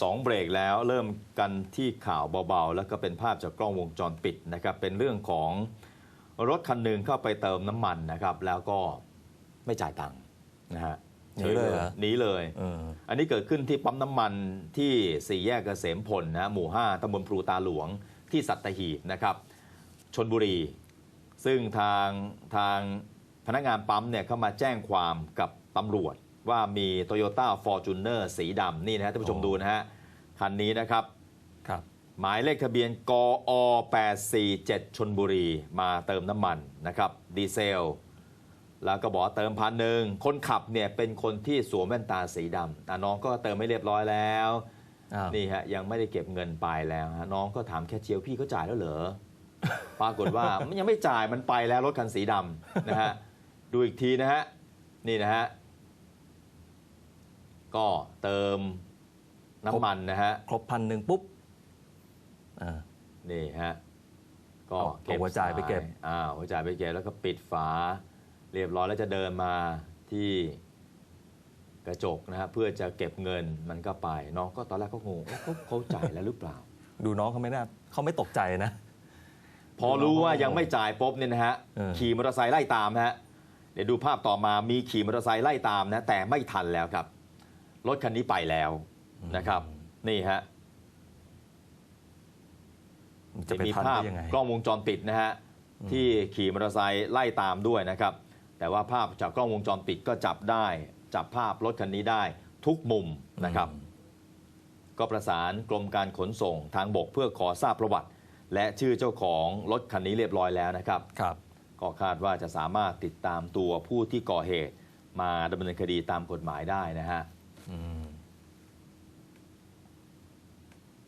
สองเบรกแล้วเริ่มกันที่ข่าวเบาๆ แล้วก็เป็นภาพจากกล้องวงจรปิดนะครับ เป็นเรื่องของรถคันหนึ่งเข้าไปเติมน้ำมันนะครับ แล้วก็ไม่จ่ายตังค์นะฮะหนีเลยเหรอหนีเลยเอออันนี้เกิดขึ้นที่ปั๊มน้ำมันที่สี่แยกเกษมพลนะฮะหมู่ 5ตำบลพลูตาหลวงที่สัตหีบนะครับชนบุรี ซึ่งทางทางพนักงานปั๊มเนี่ยเข้ามาแจ้งความกับตำรวจ ว่ามี Toyota Fortuner สีดำนี่นะฮะท่านผู้ชมอ๋อดูนะฮะ คันนี้นะครับ ครับ หมายเลขทะเบียนกอ847ชนบุรีมาเติมน้ำมันนะครับ ดีเซล แล้วก็บอกว่าเติมพันหนึ่งคนขับเนี่ยเป็นคนที่สวมแว่นตาสีดำอะน้องก็เติมไม่เรียบร้อยแล้วอ้าวนี่ฮะยังไม่ได้เก็บเงินไปแล้วฮะน้องก็ถามแคชเชียร์พี่เขาจ่ายแล้วเหรอปรากฏว่ามันยังไม่จ่ายมันไปแล้วรถคันสีดำนะฮะดูอีกทีนะฮะนี่นะฮะ ก็เติมน้ำมันนะฮะ ครบพันหนึ่งปุ๊บอ่า นี่ฮะ ก็เอาเก็บเอาหัวจ่ายไปเก็บ สอ่าหัวจ่ายไปเก็บ แล้วก็ปิดฝา เรียบร้อยแล้วจะเดินมาที่กระจกนะฮะ เพื่อจะเก็บเงินมันก็ไปน้องก็ตอนแรกก็งงเอ๊ะเขาเขาจ่ายแล้วหรือเปล่า ดูน้องเขาไม่น่าเขาไม่ตกใจนะ พอรู้ว่ายังไม่จ่ายปุ๊บเนี่ยนะฮะเออ ขี่มอเตอร์ไซค์ไล่ตามนะฮะเดี๋ยวดูภาพต่อมามีขี่มอเตอร์ไซค์ไล่ตามนะแต่ไม่ทันแล้วครับ รถคันนี้ไปแล้วนะครับ นี่ฮะมันจะไปมีทันภาพได้ยังไงกล้องวงจรปิดนะฮะที่ขี่มอเตอร์ไซค์ไล่ตามด้วยนะครับ แต่ว่าภาพจากกล้องวงจรปิดก็จับได้ จับภาพรถคันนี้ได้ทุกมุมนะครับ ก็ประสานกรมการขนส่งทางบกเพื่อขอทราบประวัติ และชื่อเจ้าของรถคันนี้เรียบร้อยแล้วนะครับครับก็คาดว่าจะสามารถติดตามตัวผู้ที่ก่อเหตุ มาดำเนินคดีตามกฎหมายได้นะฮะอืม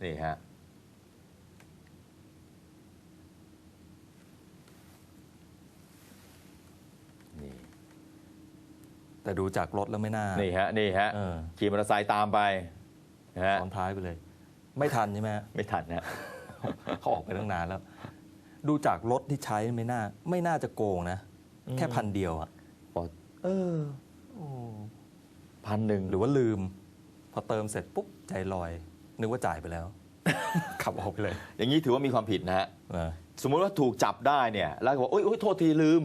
นี่ฮะ นี่ แต่ดูจากรถแล้วไม่น่า นี่ฮะ นี่ฮะ เออ ขี่มอเตอร์ไซค์ตามไปนะฮะซ้อนท้ายไปเลย ไม่ทันใช่ไหมฮะ ไม่ทันนะ เขาออกไปตั้งนานแล้ว ดูจากรถที่ใช้ไม่น่า ไม่น่าจะโกงนะอืมแค่พันเดียวอะเออ พันหนึ่งหรือว่าลืม พอเติมเสร็จปุ๊บใจลอย นึกว่าจ่ายไปแล้ว ขับออกไปเลย อย่างนี้ถือว่ามีความผิดนะฮะเออสมมุติว่าถูกจับได้เนี่ยแล้วก็บอกโอ๊ยโอ๊ยโทษทีลืม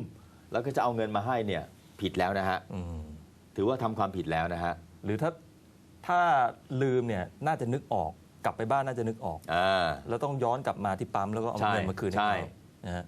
แล้วก็จะเอาเงินมาให้เนี่ยผิดแล้วนะฮะอืมถือว่าทำความผิดแล้วนะฮะหรือถ้าถ้าลืมเนี่ยน่าจะนึกออกกลับไปบ้านน่าจะนึกออก อ่า แล้วต้องย้อนกลับมาที่ปั๊มแล้วก็เอาใช่เงินมาคืนให้ใช่ เขานะฮะ